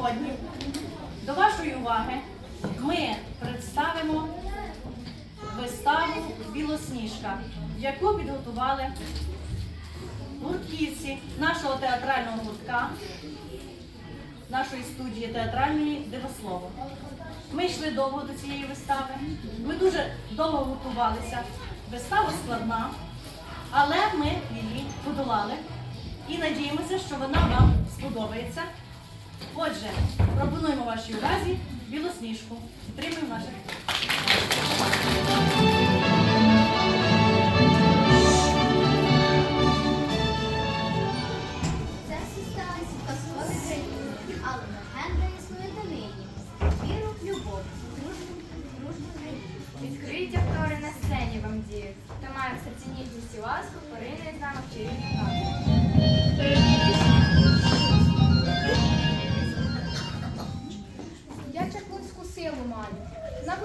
сьогодні до вашої уваги ми представимо виставу Білосніжка, яку підготували гуртківці нашого театрального гуртка, нашої студії театральної Дивослово. Ми йшли довго до цієї вистави. Ми дуже довго готувалися. Вистава складна, але ми її подолали і надіємося, що вона вам сподобається. Отже, пропонуємо вашій увазі білосніжку. Підтримуємо наших. Це всі сталося казкові країни, але легенда існує донині. Віру любов, дружбу, дружбу надію. Відкриті актори на сцені вам діють. Хто має в серці ніжність і ласку, поринує з нами в чарівну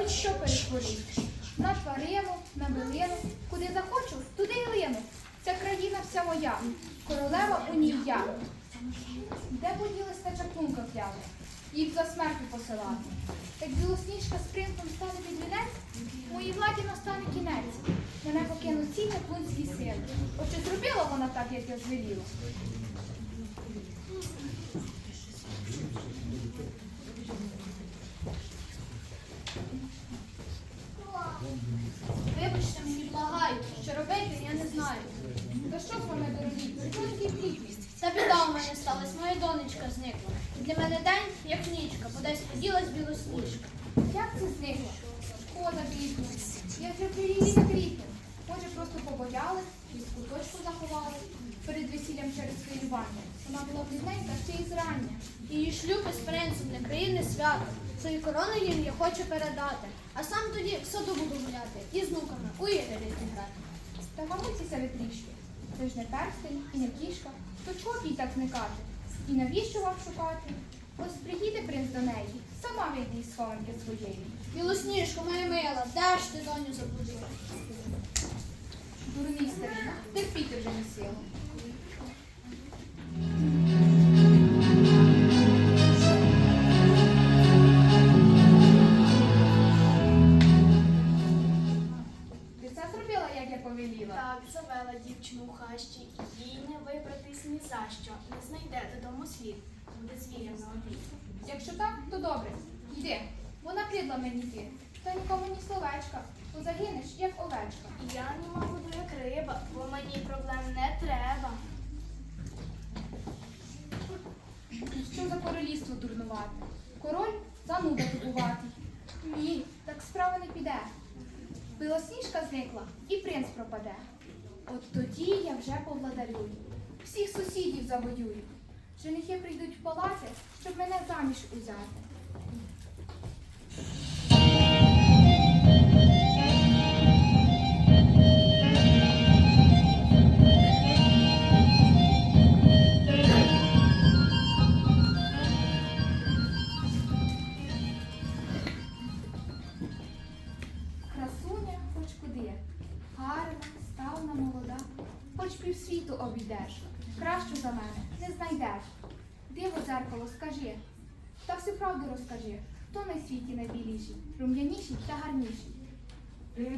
будь-що перетворюсь. На тварину, на билину, куди захочу, туди й лину. Ця країна вся моя, королева у ній я. Де поділась та чаклунка клява? Їх за смертю посилати. Як білосніжка з принцем стане під вінець, моїй владі настане кінець. Мене покинуть ці чаклунські сили. От чи зробила вона так, як я звеліла? Вибачте мені, благаю, що робити я не знаю. Та що з вами дорогі? Чого такі плітні? Та біда в мене сталась, моя донечка зникла. Для мене день, як нічка, бо десь поділась білосніжка. Як це зникло? Шкода бідна. Я вже при її. Може, просто побоялась і в куточку заховали перед весіллям через хвилювання. Вона була блідненька ще й зрання. Її шлюб із принцем для країни свято. Свою корону їм я хочу передати. А сам тоді в саду буду гуляти і з внуками у ігри грати. Та гамуйтеся ви трішки. Це ж не перстень і не кішка. То чого їй так зникати? І навіщо вам шукати? Ось приїде принц до неї, сама вийде із схованки своєї. Білосніжко, моя мила, де ж ти доню заблудила? Дурний старий, терпіти вже не силу. Зникла і принц пропаде. От тоді я вже повладарюю. Всіх сусідів завоюю. Женихи прийдуть в палати, щоб мене заміж узяти.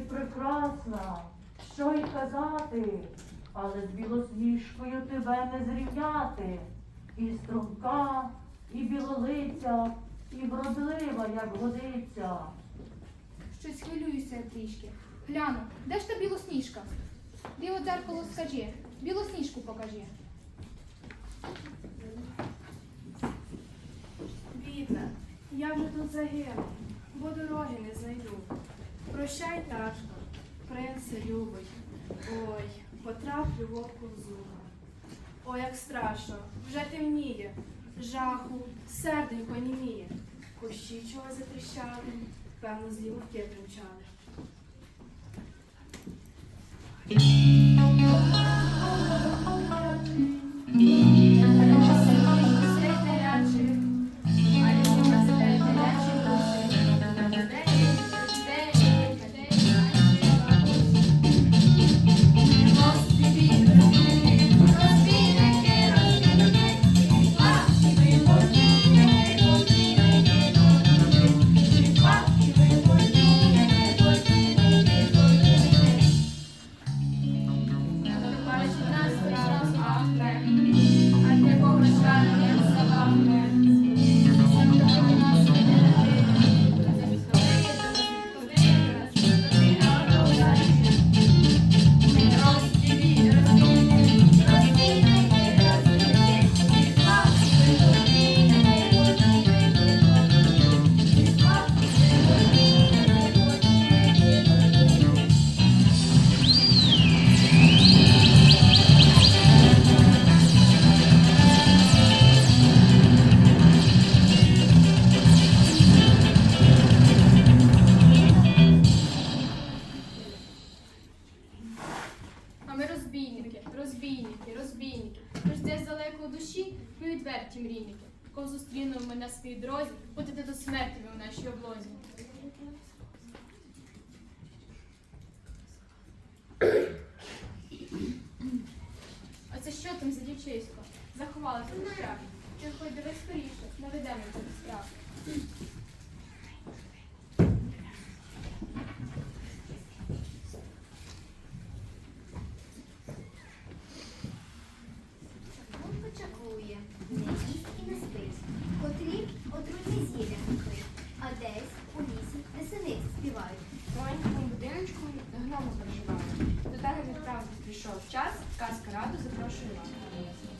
Прекрасна, що й казати, але з білосніжкою тебе не зрівняти. І струнка, і білолиця, і вродлива, як годиться. Щось хвилююся трішки. Гляну, де ж та білосніжка? Диво дзеркало, скажи, білосніжку покажи. Бідна, я вже тут загину, бо дороги не знайду. Прощай, ташко, принце любий. Ой, потраплю вовку в зуба. Ой, як страшно, вже темніє, жаху, серденько німіє. Кущі чого затріщали, певно, злі вовки примчали. Зустрінув мене на своїй дорозі, будете до смерті ви в нашій облозі. А це що там за дівчисько? Заховалася в страх. Чи хоч дивись скоріше, наведемо цю страх. Чаклунка чаклує, не їсть і не спить. Котрі отрутні зілля пекли, а десь у лісі лисениці співають. В маленькому будиночку гноми проживає. До тебе відправді прийшов час, казка раду запрошує вас.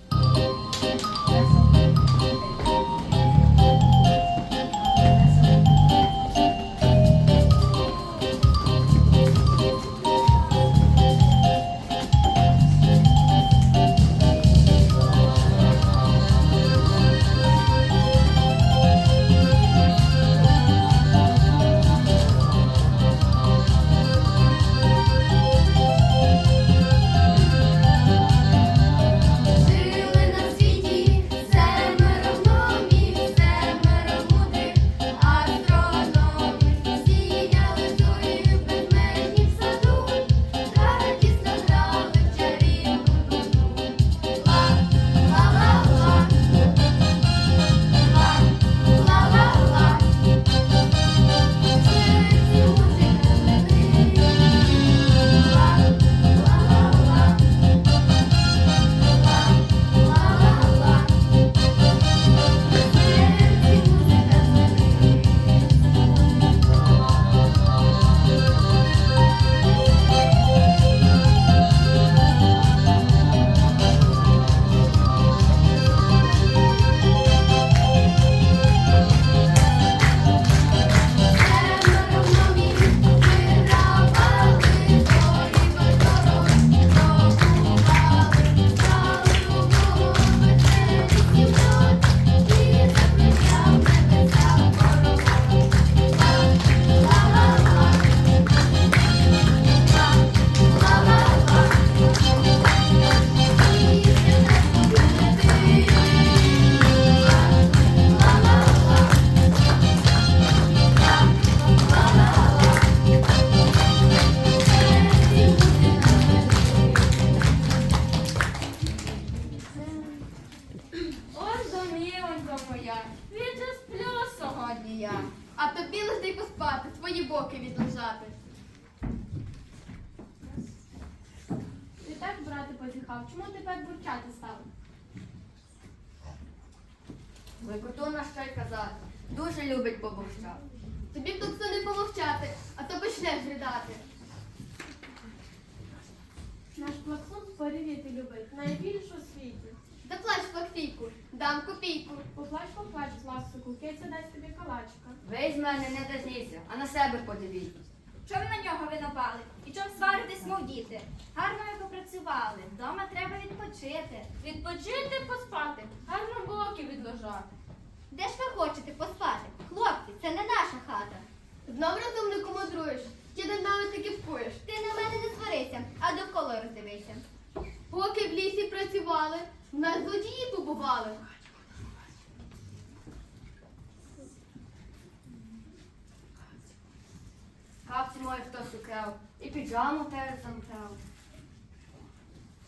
Почнеш ридати. Наш плаксун порівіти любить, найбільш у світі. Заплач флаксійку, дам копійку. Поплач, поплач, ласику, киця дасть тобі калачка. Ви з мене не дожніться, а на себе подивіться. Чом на нього ви напали? І чом сваритесь, мов діти? Гарно ви попрацювали, вдома треба відпочити. Відпочити, поспати, гарно боки відложати. Де ж ви хочете поспати? Хлопці, це не наша хата. Знов розумнику мудруєш, чи над нами таки вкуєш. Ти на мене не сварися, а довкола роздивися. Поки в лісі працювали, в нас злодії побували. Капці мої хтось украв, і піджаму теж замкав.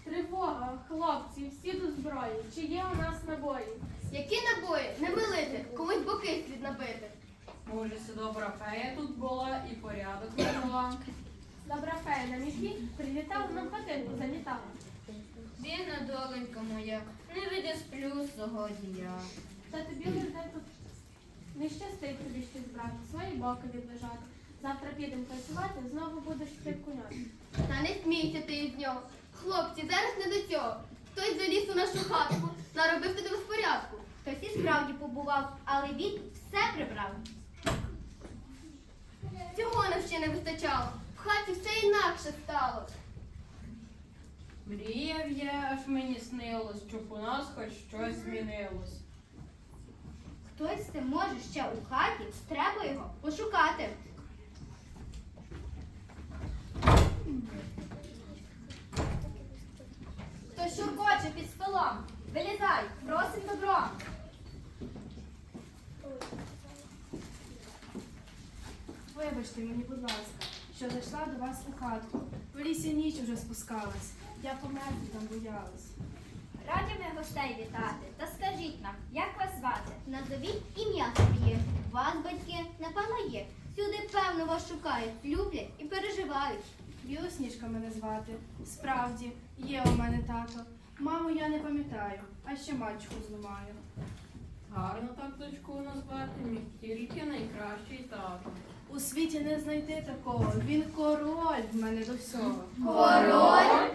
Тривога, хлопці, всі до зброї. Чи є у нас набої? Які набої? Не милити, комусь боки слід набити. Може, це добра фея тут була і порядок навела. Добра фея на міхі прилітала нам хатинку замітала. Бідна доленька моя, не відісплю сьогодні я. Та тобі лише тут не щастить тобі щось брати, свої боки відлежати. Завтра підемо працювати, знову будеш прикуняти. Та не смійся ти із нього. Хлопці, зараз не до цього. Хтось заліз у нашу хатку, наробив туди безпорядку. Хтось і справді побував, але він все прибрав. Цього нам ще не вистачало. В хаті все інакше стало. Мріяв я, аж мені снилось, щоб у нас хоч щось змінилось. Хтось це може ще у хаті, треба його пошукати. Хтось шуркоче під столом. Вилізай, просим добро. Вибачте мені, будь ласка, що зайшла до вас у хатку. В лісі ніч уже спускалась. Я померти там боялась. Раді ми гостей вітати. Та скажіть нам, як вас звати? Назовіть ім'я своє. Вас, батьки, напевно, є. Сюди, певно, вас шукають, люблять і переживають. Білосніжка мене звати. Справді, є у мене тато. Маму я не пам'ятаю, а ще мачку зламаю. Гарно так дочку назвати міг тільки найкращий тато. У світі не знайти такого. Він король в мене до всього. Король?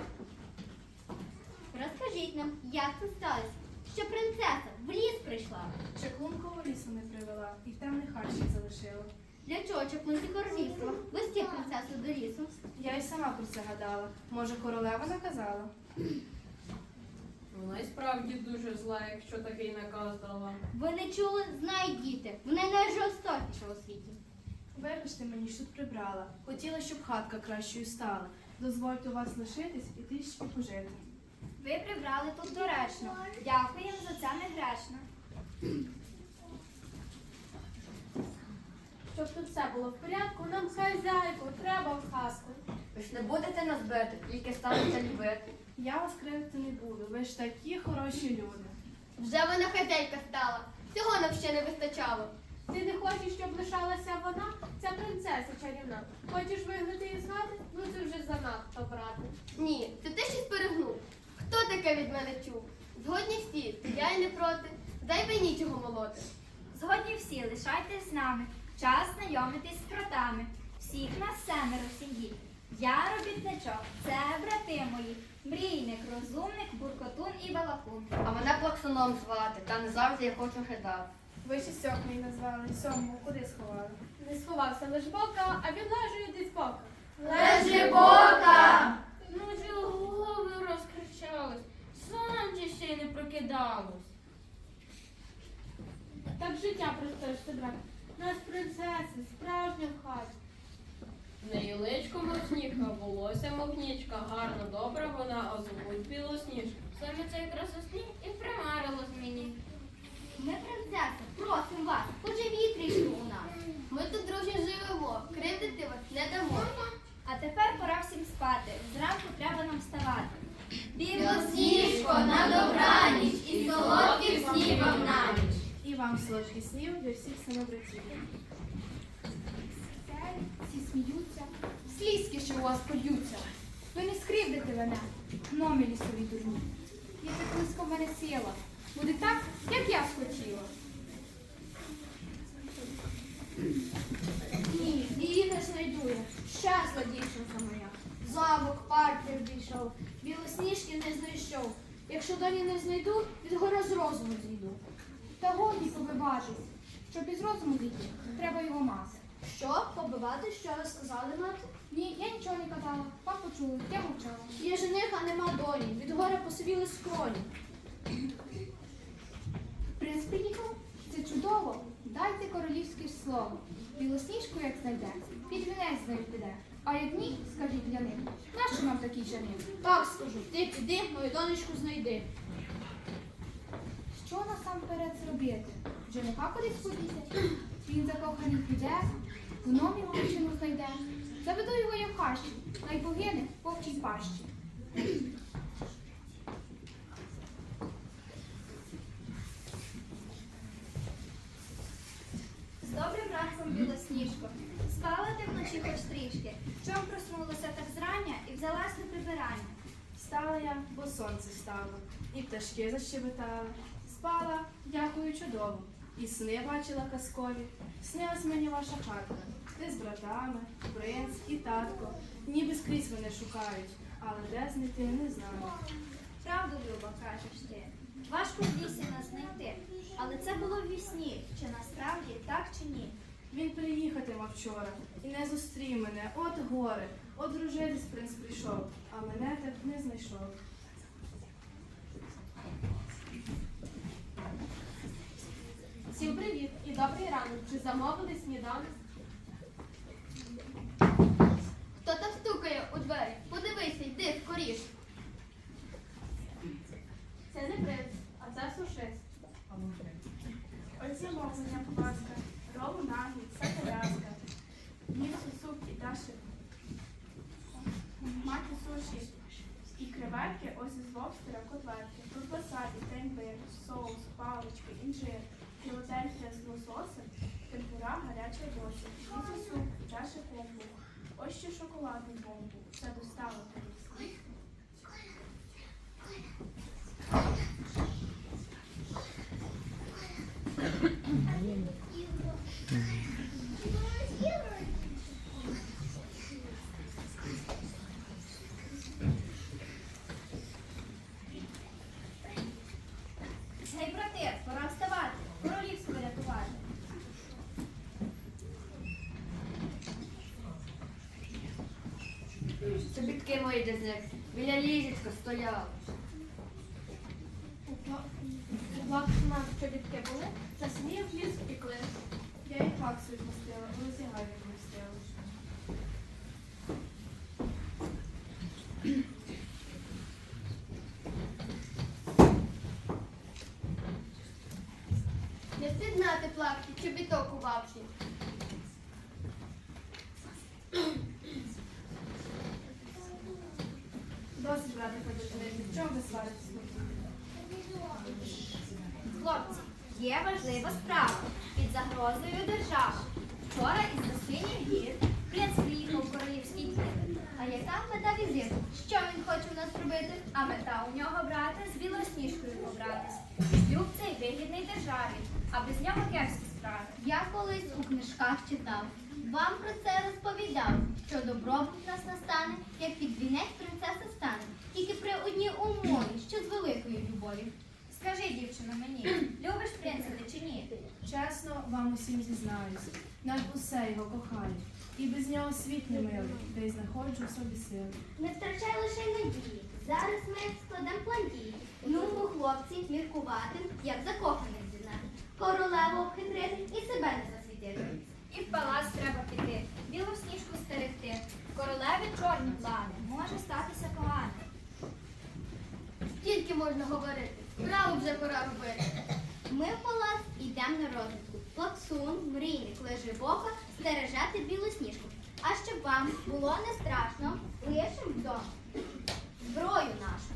Розкажіть нам, як це сталося, що принцеса в ліс прийшла. Чаклункову лісу не привела і в темних хащі залишила. Для чого чаклунці королівства? Вести принцесу до лісу. Я й сама про це гадала. Може, королева наказала? Вона й справді дуже зла, якщо такий наказ дала. Ви не чули, знають діти. Вона найжорстокіша у світі. Вибачте мені, що тут прибрала. Хотіла, щоб хатка кращою стала. Дозвольте у вас лишитись і трішки пожити. Ви прибрали тут доречно. Дякуємо за це негрешно. Щоб тут все було в порядку, нам хазяйку треба в казку. Ви ж не будете нас бити, тільки станете любити. Я вас кривити не буду. Ви ж такі хороші люди. Вже вона хазяйка стала. Цього нам ще не вистачало. Ти не хочеш, щоб лишалася вона, ця принцеса чарівна. Хочеш вигнати її з хати? Ну це вже занадто, брате. Ні, це ти щось перегнув. Хто таке від мене чув? Згодні всі, я й не проти. Дай би нічого молоти. Згодні всі, лишайтесь з нами. Час знайомитись з кротами. Всіх нас семеро в сім'ї. Я робітничок, це брати мої. Мрійник, розумник, буркотун і балакун. А мене плаксуном звати, та не завжди я хочу гидати. Ви шістьох мені назвали, сьомого куди сховали? Не сховався лиш бока, а відлежує десь бока. Лежибока! Ну ж голови розкричались, сонце ще й не прокидалось. Так життя простежте, брат. Нас принцеси, справжня в хаті. В неї личко морсніка, волосся мовнічка, гарна, добра вона, а звуть білосніжка. Саме цей красосні і примарилось мені. Ми, принцеса, просимо вас, поживіть трішки у нас. Ми тут дружньо живемо, кривдити вас не дамо. А тепер пора всім спати. Зранку треба нам вставати. Білосніжко, на добраніч і солодких снів вам на ніч. І вам солодких снів для всіх самобратів. Всі сміються, слізки, що у вас польються. Ви не скривдите мене, гномі лісові дурні. Я так близько мене сила. Буде так, як я схотіла. Ні, її не знайду я. Щасла дівчинка моя. Замок, парк обійшов, білосніжки не знайшов. Якщо доні не знайду, від гора з розуму зійду. Та годі побиватись. Щоб із розуму дійти, треба його мати. Що, побивати, що ви сказали мати? Ні, я нічого не казала. Вам почули, я мовчала. Є жених, а нема доні. Від гори посивіли скроні. Принц приїхав? Це чудово. Дайте королівське слово. Білосніжку, як знайде, під вінець з нею піде. А як ні, скажіть для них, нащо нам такий жених? Так скажу, ти піди, мою донечку знайди. Що насамперед зробити? Жениха кудись подіти? Він закоханий піде, гномі дівчину знайде. Заведу його я в хащі, най погине в вовчій пащі. З добрим ранком, білосніжко. Спала ти вночі хоч трішки. Чом проснулася так зрання і взялась до прибирання. Встала я, бо сонце стало, і пташки защебетали. Спала, дякую, чудово. І сни бачила казкові. Снилась мені ваша хатка. Ти з братами, принц і татко. Ніби скрізь мене шукають, але де знайти не знаю. Правду, Люба, кажеш ти. Важко в лісі нас знайти. Але це було в вісні. Чи насправді так чи ні? Він приїхати мав вчора і не зустрів мене. От горе, от дружитись принц прийшов, а мене так не знайшов. Всім привіт і добрий ранок. Чи замовили сніданок? Хто там стукає у двері? Подивися, йди скоріш. Це не принц, а це сушист. Ось замовлення, будь ласка. Ролу нагі, це коляска. Ну, наші мати суші. І креветки ось із лобстера котлетки, ковбаса і та імбир, соус, палички, інжир, філадельфія з лососем, темпура, гаряча досі, місо суп, чаша комбу. Ось ще шоколадний бомбу. Все достало тобі. Чобітки мої де. Біля ліжечка стояли. У Лакшмана чобітки були, та самі в ліс втекли. Я і факсу відмістила, розігай відмістила. Не плавки, чобіток у бабці. Досить брати ходити, в чому ви сваритесь? Хлопці, є важлива справа під загрозою держави. Вчора із засинів гір принц приїхав у королівський двір. А яка мета візиту? Що він хоче у нас робити? А мета у нього брати з білосніжкою побратись. Шлюб цей вигідний державі, а без нього кепські справи. Я колись у книжках читав, вам про це розповідав, що добробут нас настане, як під вінець принцеса стане, тільки при одній умові, що з великої любові. Скажи, дівчино, мені, любиш принца чи ні? Чесно вам усім зізнаюсь, над усе його кохаю. І без нього світ не милий, де й знаходжу в собі сили. Не втрачай лише й надії. Зараз ми складемо план дій. Ну, хлопці, міркувати, як закоханих зізнати. Королеву обхитрити і себе не засвітити. І в палац треба піти, білу сніжку стерегти. Королеві чорні плани, може статися погано. Тільки можна говорити. Справу вже пора робити. Ми в палац йдемо на розвідку. Плаксун, мрійник, лежибока, стережати білу сніжку. А щоб вам було не страшно, лишим вдома зброю нашу.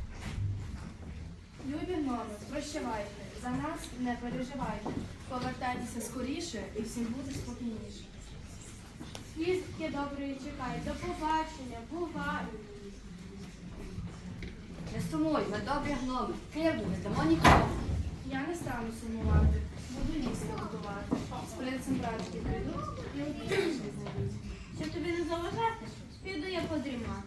Любі мами, прощавайте, за нас не переживайте. Повертайтеся скоріше і всім буде спокійніше. Звістки доброї чекай. До побачення, бувай. Не сумуй, ми добрі гноми. Кривду не дамо нікому. Я не стану сумувати, буду їсти готувати. З принцем братки прийдуть і обіцяні знайдуть. Щоб тобі не заважати, піду я подрімати.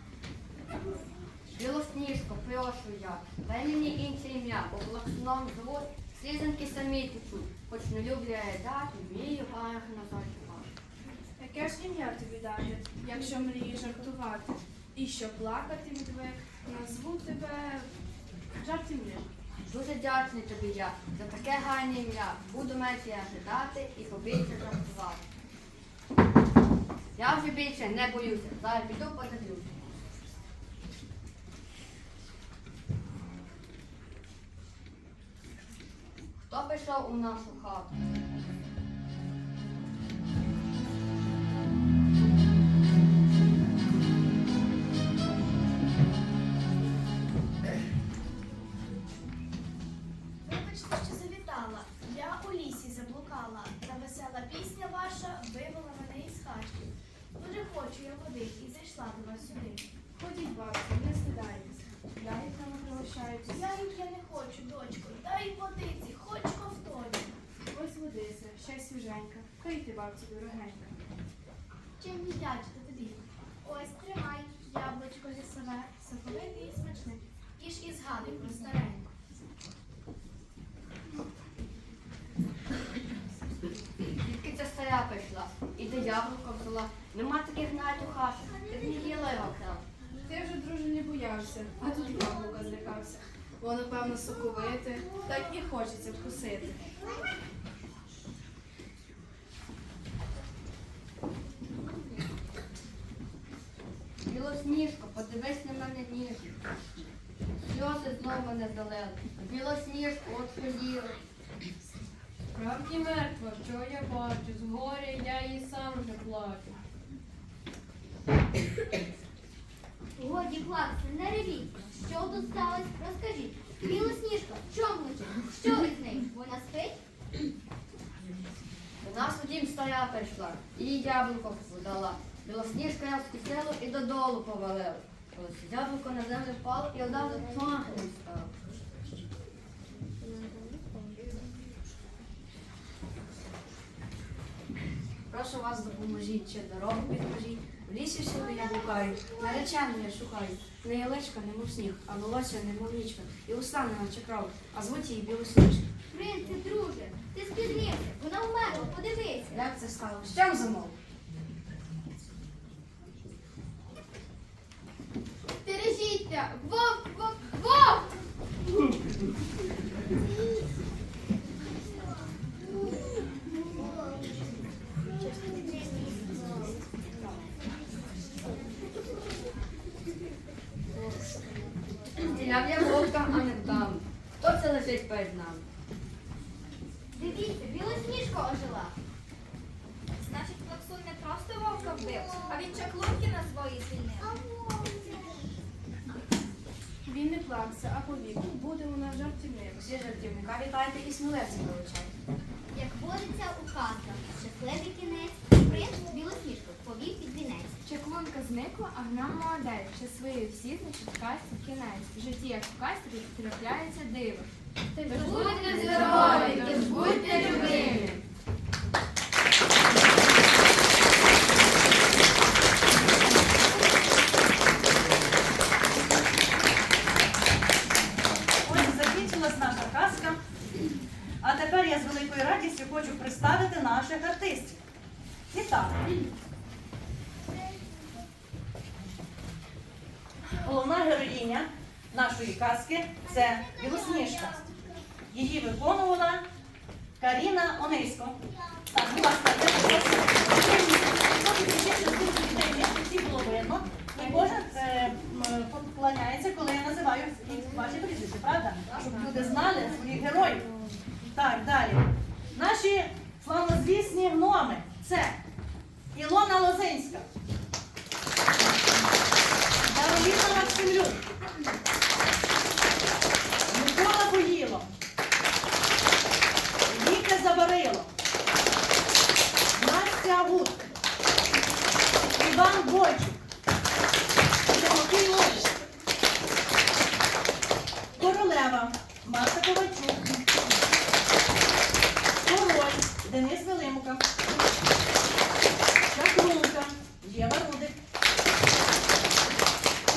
Білосніжко, прошу я. Дай мені інше ім'я, бо блоксном звуть, слізинки самі течуть. Хоч не люблю я дати, вмію гарно заживати. Яке ж ім'я тобі дати, якщо мрієш жартувати? І що плакати відвик, назву тебе жартівник. Дуже вдячний тобі я за таке гарне ім'я. Буду мечі ожидати і побільше жартувати. Я вже більше не боюся. Зараз піду подивлюся. Хто прийшов у нашу хату? Боявся, а тут яблука злякався. Воно, певно, соковите, так і хочеться вкусити. Білосніжко, подивись на мене ніжно. Сльози знов мене залили. Білосніжко, от поділи. Справді мертва, що я бачу, з горя я і сам вже плачу. Годі плакати, не ревіть. Що тут сталося? Розкажіть. Білосніжка, чому? Що із нею? Вона спить? До нас у дім стара прийшла, їй яблуко подала. Білосніжка я скусила і додолу повалила. Коли яблуко на землю впало і одразу махнем став. Прошу вас, допоможіть, чи дорогу підкажіть. В лісі всюди я блукаю, наречену я шукаю. Не ялечка, немов сніг, а волосся, немов річка. І уста не наче кров, а звуть її білосніжка. Принце, друже, ти спізнився. Вона вмерла, подивися. Як це сталося? Чим замов? А він чаклунки на свої звільнив. Він не плакся, а повік. Буде у нас жартівник. Всі жартівника вітайте і сміливця вилучайте. Як водиться у казках, щасливий кінець, принц білосніжку повів під вінець. Чаклунка зникла, а гном молодець. Щасливі всі, значить, в казці кінець. В житті, як в казці, трапляється диво. Тож будьте здорові, тож будьте любимі. Ось закінчилась наша казка. А тепер я з великою радістю хочу представити наших артистів. І так. Головна героїня нашої казки це Білосніжка. Її виконувала Каріна Онейсько. Так, будь ласка, всі було видно. І кожен е, поклоняється, коли я називаю ваші прізвища, правда? Щоб люди знали своїх героїв. Так, далі. Наші славнозвісні гноми це Ілона Лозинська, Кароліна Максимлюк, Віка Забарило, Настя Гуд, Іван Бойчук, Тимофій Лось, Королева, Марта Ковальчук, Король, Денис Велимука, Чаклунка, Єва Рудик,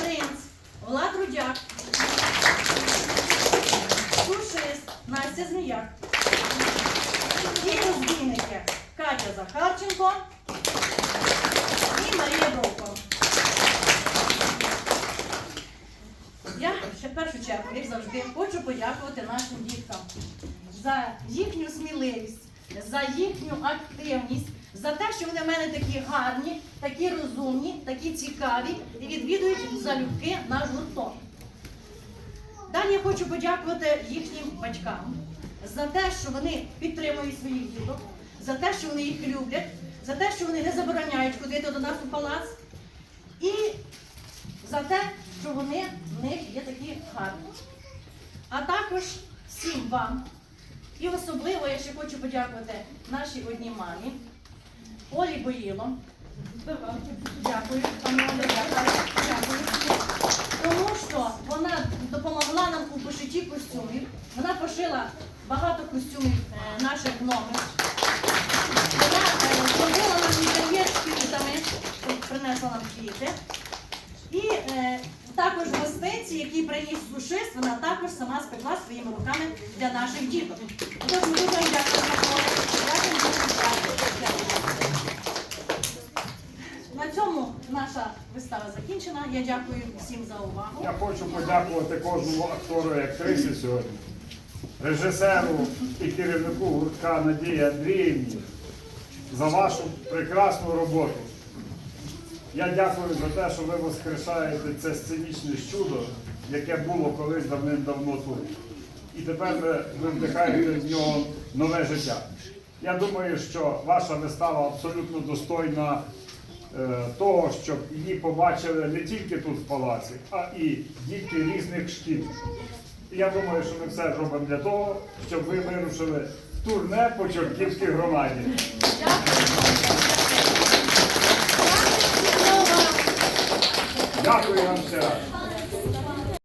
Принц, Влад Рудяк, Сушист, Настя Зміяк. І розбійники Катя Захарченко і Марія Бровко. Я ще в першу чергу, як завжди, хочу подякувати нашим діткам за їхню сміливість, за їхню активність, за те, що вони такі гарні, такі розумні, такі цікаві і відвідують залюбки наш гурток. Далі я хочу подякувати їхнім батькам за те, що вони підтримують своїх діток, за те, що вони їх люблять, за те, що вони не забороняють ходити до нас у палац, і за те, що вони в них є такі гарні. А також всім вам. І особливо я ще хочу подякувати нашій одній мамі, Олі Боїло. Дякую, пані Оля, дякую. дякую. Тому що вона допомогла нам у пошитті костюмів. Вона пошила багато костюмів е, наших гномів. Вона е, зробила нам інтер'єр з квітами, принесла нам квіти. І е, також гостинці, які приніс сушист, вона також сама спекла своїми руками для наших діток. Тож ми дуже. Дякуємо, дуже дякую. Дякую. На цьому наша вистава закінчена. Я дякую всім за увагу. Я хочу подякувати кожному актору і актрисі сьогодні, режисеру і керівнику гуртка Надії Андріївні за вашу прекрасну роботу. Я дякую за те, що ви воскрешаєте це сценічне чудо, яке було колись давним-давно тут. І тепер ви, ви вдихаєте в нього нове життя. Я думаю, що ваша вистава абсолютно достойна того, щоб її побачили не тільки тут в палаці, а і дітки різних шкіл. Я думаю, що ми все зробимо для того, щоб ви вирушили в турне по Чортківській громаді. Дякую вам ще раз.